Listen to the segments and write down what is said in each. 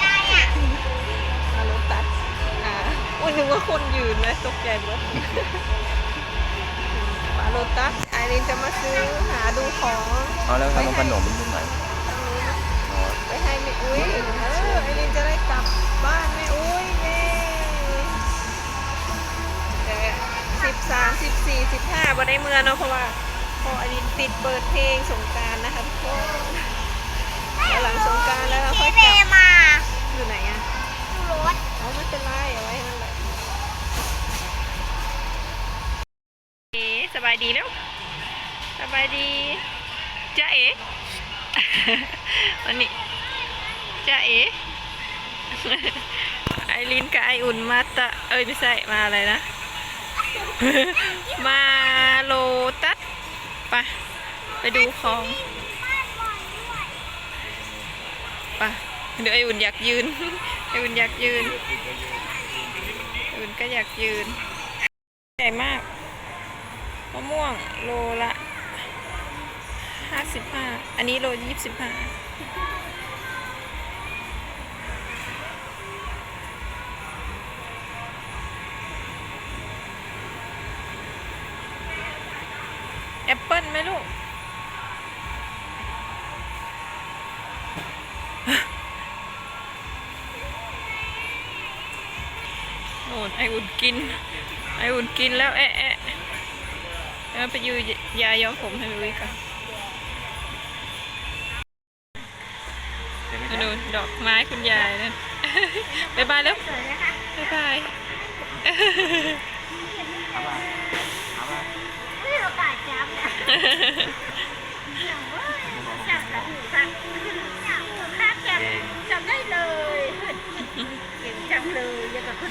ได้อะมารถตัดอ่าอุ้ยนึกว่าคนยืนเลยตกใจหมดมาโรตัสไอรินจะมาซื้อหาดูของเอาแล้วขนมขนมตรงไหนอ๋อไปให้แม่อุ้ยเออไอรินจะได้กลับบ้านแม่อุ้ยเย้สิบสามสิบสี่สิบห้าบ่ได้เมื่อเนาะเพราะว่าพอไอรินติดเปิดเพลงสงกรารนะคะทุกคนแล้ว หลังสงกรารแล้วเราค่พี่อยเมกลับย์มาอยู่ไหนอะดูรถเอาไม่เป็นไรเอาไว้ให้นั่นแหละเอ๋สบายดีแล้วสบายดีจ้าเอ๋วันนี้จ้าเอ๋ไอรินกับไออุ่นมาตะเอ้ยไม่ใช่มาอะไรนะ มาโลตัสไปไปดูของ ไปเดี๋ยวไออุ่นอยากยืน ไออุ่นอยากยืน อุ่นก็อยากยืน ใหญ่มาก มะม่วงโลละห้าสิบห้า อันนี้โลยี่สิบห้าแอปเปิลไหมลูก น่นไออุ่นกิน ไออุ่นกินแล้วแอะแอะแล้วไปยูยาย้อมผมให้วิวก่อนมาดูดอกไม้คุณยายนั่นบายบายแล้วสวยนะคะบายบายนี่เรากาจับนะจั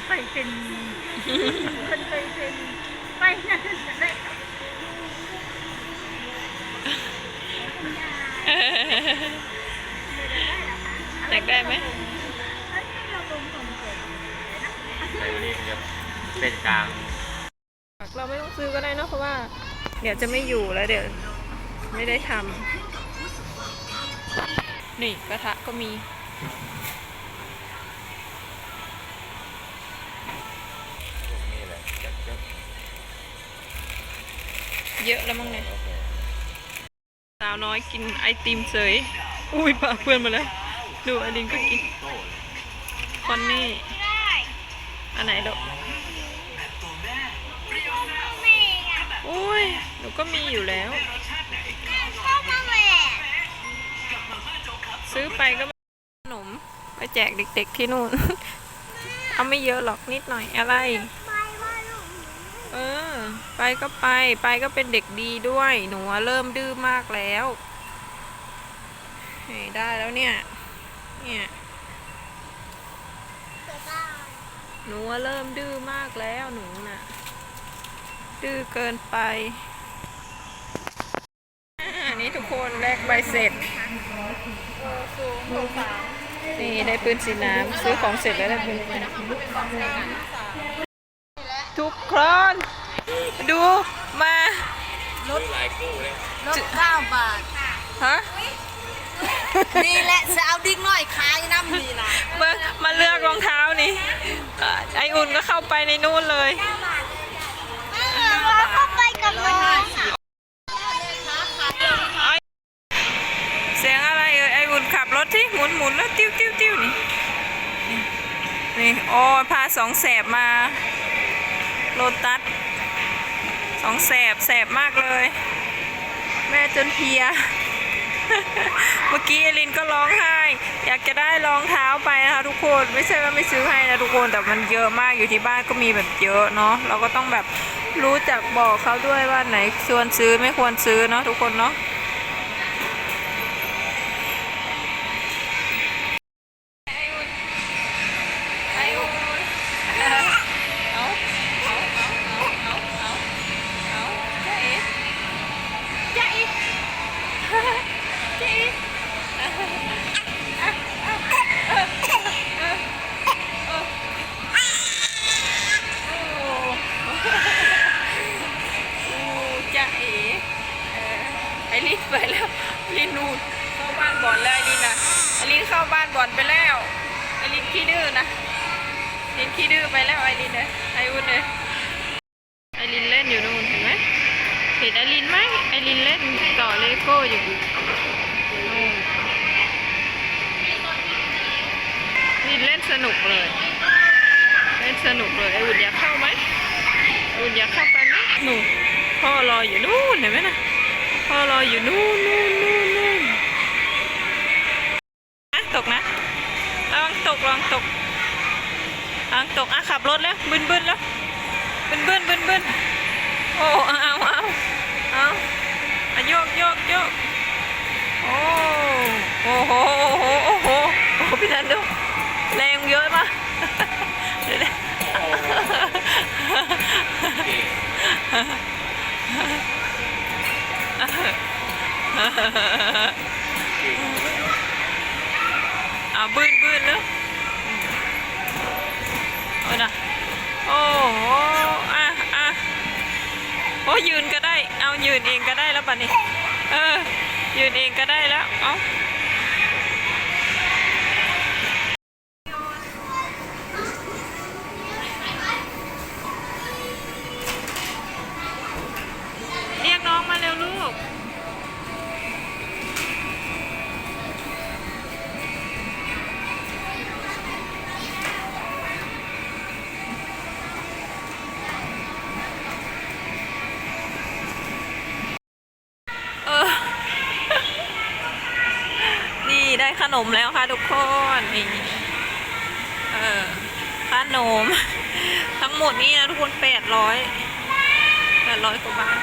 ยังกับคนไปเป็นคนไปเป็นไปนั่นจะได้อยากได้ไหมในวันนี้จะเป็นกลาง เราไม่ต้องซื้อก็ได้เนอะเพราะว่า เดี๋ยวจะไม่อยู่แล้วเดี๋ยว ไม่ได้ทำนี่กระทะก็มี เยอะแล้วมั้งเนี่ยสาวน้อยกินไอติมเสยอุ้ยปากเพื่อนมาแล้ว ดูอลินก็กินคอนนี้อันไหนลูกแม่อะอุ้ย หนูก็มีอยู่แล้ว ซื้อไปก็ขนมไปแจกเด็กๆที่นู่น เอาไม่เยอะหรอกนิดหน่อยอะไร เออ ไปก็ไป ไปก็เป็นเด็กดีด้วย หนูเริ่มดื้อมากแล้วเฮ้ได้แล้วเนี่ย เนี่ยหนูเริ่มดื้อมากแล้วหนูน่ะ ดื้อเกินไปอันนี้ทุกคนแลกใบเสร็จนี่ได้ปืนสีน้ำซื้อของเสร็จแล้วได้ปืน ทุกคนดูมาหลายคู่เลยลดเก้าบาท ฮะ นี่แหละจะเอาดิ้งน้อยขายน้ำนี่นะมามาเลือกรองเท้านี่เอ่อไออุ่นก็เข้าไปในนู่นเลยแม่เราเข้าไปกับน้องเสียงอะไรเอ่ยไออุ่นขับรถที่หมุนหมุนแล้วติ้วติ้วติ้วนี่ นี่นี่โอ้ยพาสองแสบมา โลตัสสองแสบแสบมากเลย แม่จนเพลีย เมื่อกี้เอลินก็ร้องไห้ อยากจะได้รองเท้าไปนะคะทุกคนไม่ใช่ว่าไม่ซื้อให้นะทุกคนแต่มันเยอะมากอยู่ที่บ้านก็มีแบบเยอะเนาะเราก็ต้องแบบรู้จักบอกเขาด้วยว่าไหนควรซื้อไม่ควรซื้อเนาะทุกคนเนาะ อ๋เออไอรีนไปแล้วรีนนูนเข้าบ้านบอลเลยดีนนะอรินเข้าบ้านบอลไปแล้วอรินขี้ดื้อนะอรินขี้ดื้อไปแล้วไอรินเลยไออุ่นเลยไอรินเล่นอยู่นู่นเห็นไหมเห็นไอรินไหมไอรินเล่นต่อเลโก้อยู่นู่นรินเล่นสนุกเลย เล่นสนุกเลยไออุ่นอยากเข้าไหมออุ่นอยากเข้าไปไหมหนูพ่อรออยู่นู่นเห็นไหมนะ พ่อรออยู่นู่นนู่นนู่นนู่นนะตกนะระวังตกระวังตกระวังตกอะขับรถแล้วบึนบึนแล้วบึนบึนบึนบึนโอ้เอาเอาเอาเอาอะโยกโยกโยกโอ้โหโอ้โหโอ้โหโอ้โหพี่นันดูแรงเยอะปะเเอาบืนบืนแล้วเอานะโอ้โหอะอะโอ้ยืนก็ได้ เอายืนเองก็ได้แล้วป่ะนี่เออ ยืนเองก็ได้แล้ว เอา ขนมแล้วค่ะทุกคนนี่เออขนม ทั้งหมดนี่นะทุกคนแปดร้อยแปดร้อยกว่าบาท